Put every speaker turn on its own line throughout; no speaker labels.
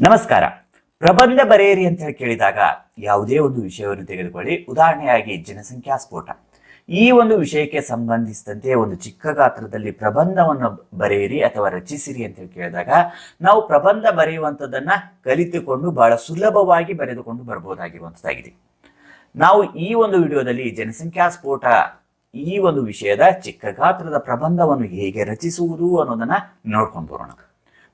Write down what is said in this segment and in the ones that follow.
ನಮಸ್ಕಾರ. ಪ್ರಬಂಧ ಬರೆಯಿರಿ ಅಂತ ಹೇಳಿ ಕೇಳಿದಾಗ ಯಾವುದೇ ಒಂದು ವಿಷಯವನ್ನು ತೆಗೆದುಕೊಳ್ಳಿ. ಉದಾಹರಣೆಯಾಗಿ ಜನಸಂಖ್ಯಾ ಸ್ಫೋಟ. ಈ ಒಂದು ವಿಷಯಕ್ಕೆ ಸಂಬಂಧಿಸಿದಂತೆ ಒಂದು ಚಿಕ್ಕ ಗಾತ್ರದಲ್ಲಿ ಪ್ರಬಂಧವನ್ನು ಬರೆಯಿರಿ ಅಥವಾ ರಚಿಸಿರಿ ಅಂತ ಹೇಳಿ ಕೇಳಿದಾಗ ನಾವು ಪ್ರಬಂಧ ಬರೆಯುವಂಥದ್ದನ್ನ ಕಲಿತುಕೊಂಡು ಬಹಳ ಸುಲಭವಾಗಿ ಬರೆದುಕೊಂಡು ಬರಬಹುದಾಗಿರುವಂಥದ್ದಾಗಿದೆ ನಾವು ಈ ಒಂದು ವಿಡಿಯೋದಲ್ಲಿ ಜನಸಂಖ್ಯಾ ಸ್ಫೋಟ ಈ ಒಂದು ವಿಷಯದ ಚಿಕ್ಕ ಗಾತ್ರದ ಪ್ರಬಂಧವನ್ನು ಹೇಗೆ ರಚಿಸುವುದು ಅನ್ನೋದನ್ನ ನೋಡ್ಕೊಂಡು ಬರೋಣ.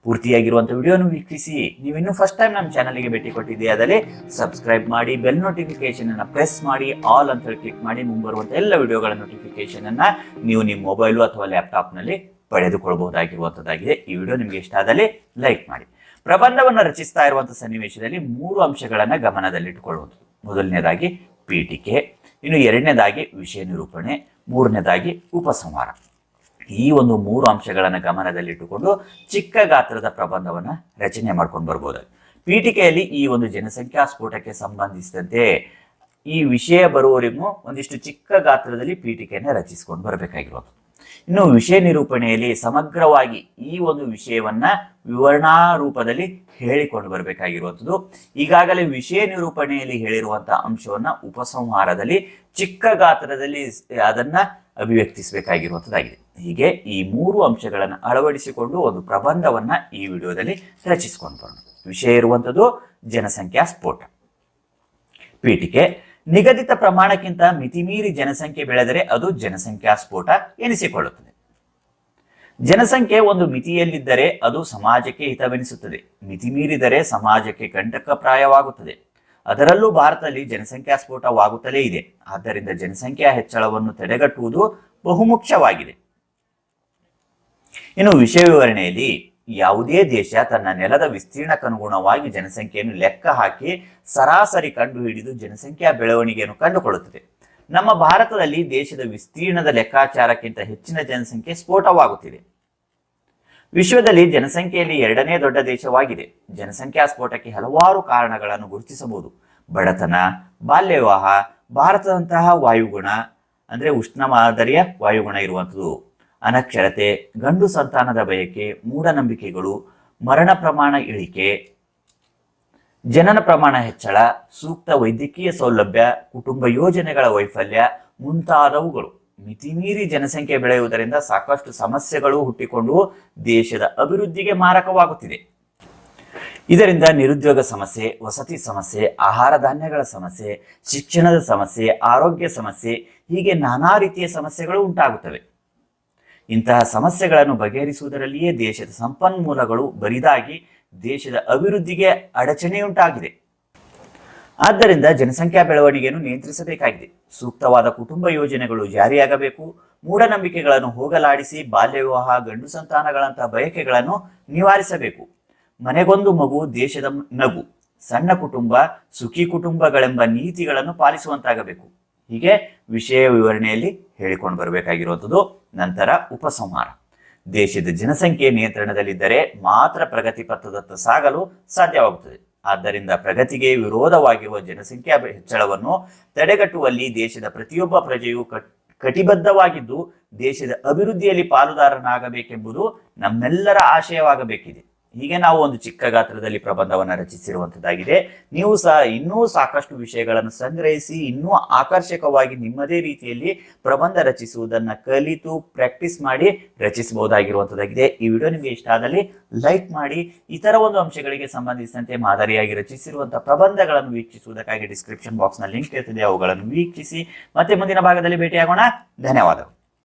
ಪೂರ್ತಿಯಾಗಿರುವಂಥ ವಿಡಿಯೋನು ವೀಕ್ಷಿಸಿ. ನೀವು ಇನ್ನೂ ಫಸ್ಟ್ ಟೈಮ್ ನಮ್ಮ ಚಾನಲ್ಗೆ ಭೇಟಿ ಕೊಟ್ಟಿದ್ದೀಯಾದಲ್ಲಿ ಸಬ್ಸ್ಕ್ರೈಬ್ ಮಾಡಿ ಬೆಲ್ ನೋಟಿಫಿಕೇಶನ್ ಅನ್ನ ಪ್ರೆಸ್ ಮಾಡಿ ಆಲ್ ಅಂತ ಹೇಳಿ ಕ್ಲಿಕ್ ಮಾಡಿ ಮುಂಬರುವಂಥ ಎಲ್ಲ ವಿಡಿಯೋಗಳ ನೋಟಿಫಿಕೇಶನ್ ಅನ್ನ ನೀವು ನಿಮ್ಮ ಮೊಬೈಲು ಅಥವಾ ಲ್ಯಾಪ್ಟಾಪ್ನಲ್ಲಿ ಪಡೆದುಕೊಳ್ಳಬಹುದಾಗಿರುವಂಥದ್ದಾಗಿದೆ ಈ ವಿಡಿಯೋ ನಿಮಗೆ ಇಷ್ಟ ಆದಲ್ಲಿ ಲೈಕ್ ಮಾಡಿ. ಪ್ರಬಂಧವನ್ನು ರಚಿಸ್ತಾ ಇರುವಂತಹ ಸನ್ನಿವೇಶದಲ್ಲಿ ಮೂರು ಅಂಶಗಳನ್ನು ಗಮನದಲ್ಲಿಟ್ಟುಕೊಳ್ಳುವುದು. ಮೊದಲನೇದಾಗಿ, ಪೀಠಿಕೆ. ಇನ್ನು ಎರಡನೇದಾಗಿ, ವಿಷಯ ನಿರೂಪಣೆ. ಮೂರನೇದಾಗಿ, ಉಪಸಂಹಾರ. ಈ ಒಂದು ಮೂರು ಅಂಶಗಳನ್ನು ಗಮನದಲ್ಲಿಟ್ಟುಕೊಂಡು ಚಿಕ್ಕ ಗಾತ್ರದ ಪ್ರಬಂಧವನ್ನು ರಚನೆ ಮಾಡ್ಕೊಂಡು ಬರ್ಬೋದು. ಪೀಠಿಕೆಯಲ್ಲಿ ಈ ಒಂದು ಜನಸಂಖ್ಯಾ ಸ್ಫೋಟಕ್ಕೆ ಸಂಬಂಧಿಸಿದಂತೆ ಈ ವಿಷಯ ಬರುವವರಿಗೂ ಒಂದಿಷ್ಟು ಚಿಕ್ಕ ಗಾತ್ರದಲ್ಲಿ ಪೀಠಿಕೆಯನ್ನು ರಚಿಸಿಕೊಂಡು ಬರಬೇಕಾಗಿರೋದು ಇನ್ನು ವಿಷಯ ನಿರೂಪಣೆಯಲ್ಲಿ ಸಮಗ್ರವಾಗಿ ಈ ಒಂದು ವಿಷಯವನ್ನ ವಿವರಣಾ ರೂಪದಲ್ಲಿ ಹೇಳಿಕೊಂಡು ಬರಬೇಕಾಗಿರುವಂಥದ್ದು. ಈಗಾಗಲೇ ವಿಷಯ ನಿರೂಪಣೆಯಲ್ಲಿ ಹೇಳಿರುವಂತಹ ಅಂಶವನ್ನ ಉಪಸಂಹಾರದಲ್ಲಿ, ಚಿಕ್ಕ ಗಾತ್ರದಲ್ಲಿ ಅದನ್ನ ಅಭಿವ್ಯಕ್ತಿಸಬೇಕಾಗಿರುವಂಥದ್ದಾಗಿದೆ. ಹೀಗೆ ಈ ಮೂರು ಅಂಶಗಳನ್ನು ಅಳವಡಿಸಿಕೊಂಡು ಒಂದು ಪ್ರಬಂಧವನ್ನ ಈ ವಿಡಿಯೋದಲ್ಲಿ ರಚಿಸಿಕೊಂಡು ಬರೋಣ. ವಿಷಯ ಇರುವಂಥದ್ದು ಜನಸಂಖ್ಯಾ ಸ್ಫೋಟ. ಪೀಠಿಕೆ ನಿಗದಿತ ಪ್ರಮಾಣಕ್ಕಿಂತ ಮಿತಿಮೀರಿ ಜನಸಂಖ್ಯೆ ಬೆಳೆದರೆ ಅದು ಜನಸಂಖ್ಯಾ ಸ್ಫೋಟ ಎನಿಸಿಕೊಳ್ಳುತ್ತದೆ. ಜನಸಂಖ್ಯೆ ಒಂದು ಮಿತಿಯಲ್ಲಿದ್ದರೆ ಅದು ಸಮಾಜಕ್ಕೆ ಹಿತವೆನಿಸುತ್ತದೆ. ಮಿತಿಮೀರಿದರೆ ಸಮಾಜಕ್ಕೆ ಕಂಟಕಪ್ರಾಯವಾಗುತ್ತದೆ ಅದರಲ್ಲೂ ಭಾರತದಲ್ಲಿ ಜನಸಂಖ್ಯಾ ಸ್ಫೋಟವಾಗುತ್ತಲೇ ಇದೆ. ಆದ್ದರಿಂದ ಜನಸಂಖ್ಯಾ ಹೆಚ್ಚಳವನ್ನು ತಡೆಗಟ್ಟುವುದು ಬಹುಮುಖ್ಯವಾಗಿದೆ. ಇನ್ನು ವಿಷಯ ವಿವರಣೆಯಲ್ಲಿ ಯಾವುದೇ ದೇಶ ತನ್ನ ನೆಲದ ವಿಸ್ತೀರ್ಣಕ್ಕನುಗುಣವಾಗಿ ಜನಸಂಖ್ಯೆಯನ್ನು ಲೆಕ್ಕ ಹಾಕಿ ಸರಾಸರಿ ಕಂಡುಹಿಡಿದು ಜನಸಂಖ್ಯಾ ಬೆಳವಣಿಗೆಯನ್ನು ಕಂಡುಕೊಳ್ಳುತ್ತದೆ. ನಮ್ಮ ಭಾರತದಲ್ಲಿ ದೇಶದ ವಿಸ್ತೀರ್ಣದ ಲೆಕ್ಕಾಚಾರಕ್ಕಿಂತ ಹೆಚ್ಚಿನ ಜನಸಂಖ್ಯೆ ಸ್ಫೋಟವಾಗುತ್ತಿದೆ. ವಿಶ್ವದಲ್ಲಿ ಜನಸಂಖ್ಯೆಯಲ್ಲಿ ಎರಡನೇ ದೊಡ್ಡ ದೇಶವಾಗಿದೆ. ಜನಸಂಖ್ಯಾ ಸ್ಫೋಟಕ್ಕೆ ಹಲವಾರು ಕಾರಣಗಳನ್ನು ಗುರುತಿಸಬಹುದು. ಬಡತನ ಬಾಲ್ಯ ವಿವಾಹ ಭಾರತದಂತಹ ವಾಯುಗುಣ, ಅಂದ್ರೆ ಉಷ್ಣ ಮಾದರಿಯ ವಾಯುಗುಣ ಇರುವಂಥದ್ದು. ಅನಕ್ಷರತೆ, ಗಂಡು ಸಂತಾನದ ಬಯಕೆ, ಮೂಢನಂಬಿಕೆಗಳು, ಮರಣ ಪ್ರಮಾಣ ಇಳಿಕೆ, ಜನನ ಪ್ರಮಾಣ ಹೆಚ್ಚಳ, ಸೂಕ್ತ ವೈದ್ಯಕೀಯ ಸೌಲಭ್ಯ, ಕುಟುಂಬ ಯೋಜನೆಗಳ ವೈಫಲ್ಯ ಮುಂತಾದವುಗಳು. ಮಿತಿಮೀರಿ ಜನಸಂಖ್ಯೆ ಬೆಳೆಯುವುದರಿಂದ ಸಾಕಷ್ಟು ಸಮಸ್ಯೆಗಳು ಹುಟ್ಟಿಕೊಂಡು ದೇಶದ ಅಭಿವೃದ್ಧಿಗೆ ಮಾರಕವಾಗುತ್ತಿದೆ. ಇದರಿಂದ ನಿರುದ್ಯೋಗ ಸಮಸ್ಯೆ, ವಸತಿ ಸಮಸ್ಯೆ, ಆಹಾರ ಧಾನ್ಯಗಳ ಸಮಸ್ಯೆ, ಶಿಕ್ಷಣದ ಸಮಸ್ಯೆ, ಆರೋಗ್ಯ ಸಮಸ್ಯೆ, ಹೀಗೆ ನಾನಾ ರೀತಿಯ ಸಮಸ್ಯೆಗಳು ಉಂಟಾಗುತ್ತವೆ. ಇಂತಹ ಸಮಸ್ಯೆಗಳನ್ನು ಬಗೆಹರಿಸುವುದರಲ್ಲಿಯೇ ದೇಶದ ಸಂಪನ್ಮೂಲಗಳು ಬರಿದಾಗಿ ದೇಶದ ಅಭಿವೃದ್ಧಿಗೆ ಅಡಚಣೆಯುಂಟಾಗಿದೆ. ಆದ್ದರಿಂದ ಜನಸಂಖ್ಯಾ ಬೆಳವಣಿಗೆಯನ್ನು ನಿಯಂತ್ರಿಸಬೇಕಾಗಿದೆ. ಸೂಕ್ತವಾದ ಕುಟುಂಬ ಯೋಜನೆಗಳು ಜಾರಿಯಾಗಬೇಕು. ಮೂಢನಂಬಿಕೆಗಳನ್ನು ಹೋಗಲಾಡಿಸಿ ಬಾಲ್ಯ ವಿವಾಹ, ಗಂಡು ಸಂತಾನಗಳಂತಹ ಬಯಕೆಗಳನ್ನು ನಿವಾರಿಸಬೇಕು. ಮನೆಗೊಂದು ಮಗು, ದೇಶದ ನಗು, ಸಣ್ಣ ಕುಟುಂಬ, ಸುಖಿ ಕುಟುಂಬಗಳೆಂಬ ನೀತಿಗಳನ್ನು ಪಾಲಿಸುವಂತಾಗಬೇಕು. ಹೀಗೆ ವಿಷಯ ವಿವರಣೆಯಲ್ಲಿ ಹೇಳಿಕೊಂಡು ಬರಬೇಕಾಗಿರುವಂಥದ್ದು. ನಂತರ ಉಪಸಂಹಾರ. ದೇಶದ ಜನಸಂಖ್ಯೆ ನಿಯಂತ್ರಣದಲ್ಲಿದ್ದರೆ ಮಾತ್ರ ಪ್ರಗತಿ ಪಥದತ್ತ ಸಾಗಲು ಸಾಧ್ಯವಾಗುತ್ತದೆ. ಆದ್ದರಿಂದ ಪ್ರಗತಿಗೆ ವಿರೋಧವಾಗಿರುವ ಜನಸಂಖ್ಯಾ ಹೆಚ್ಚಳವನ್ನು ತಡೆಗಟ್ಟುವಲ್ಲಿ ದೇಶದ ಪ್ರತಿಯೊಬ್ಬ ಪ್ರಜೆಯು ಕಟ್, ಕಟಿಬದ್ಧವಾಗಿದ್ದು ದೇಶದ ಅಭಿವೃದ್ಧಿಯಲ್ಲಿ ಪಾಲುದಾರನಾಗಬೇಕೆಂಬುದು ನಮ್ಮೆಲ್ಲರ ಆಶಯವಾಗಬೇಕಿದೆ. ಹೀಗೆ ನಾವು ಒಂದು ಚಿಕ್ಕ ಗಾತ್ರದಲ್ಲಿ ಪ್ರಬಂಧವನ್ನು ರಚಿಸಿರುವಂಥದ್ದಾಗಿದೆ ನೀವು ಸಹ ಇನ್ನೂ ಸಾಕಷ್ಟು ವಿಷಯಗಳನ್ನು ಸಂಗ್ರಹಿಸಿ, ಇನ್ನೂ ಆಕರ್ಷಕವಾಗಿ ನಿಮ್ಮದೇ ರೀತಿಯಲ್ಲಿ ಪ್ರಬಂಧ ರಚಿಸುವುದನ್ನು ಕಲಿತು ಪ್ರಾಕ್ಟೀಸ್ ಮಾಡಿ ರಚಿಸಬಹುದಾಗಿರುವಂಥದ್ದಾಗಿದೆ ಈ ವಿಡಿಯೋ ನಿಮಗೆ ಇಷ್ಟ ಆದಲ್ಲಿ ಲೈಕ್ ಮಾಡಿ, ಇತರ ಒಂದು ಅಂಶಗಳಿಗೆ ಸಂಬಂಧಿಸಿದಂತೆ ಮಾದರಿಯಾಗಿ ರಚಿಸಿರುವಂತಹ ಪ್ರಬಂಧಗಳನ್ನು ವೀಕ್ಷಿಸುವುದಕ್ಕಾಗಿ ಡಿಸ್ಕ್ರಿಪ್ಷನ್ ಬಾಕ್ಸ್ನ ಲಿಂಕ್ ಇರ್ತದೆ ಅವುಗಳನ್ನು ವೀಕ್ಷಿಸಿ, ಮತ್ತೆ ಮುಂದಿನ ಭಾಗದಲ್ಲಿ ಭೇಟಿಯಾಗೋಣ. ಧನ್ಯವಾದಗಳು.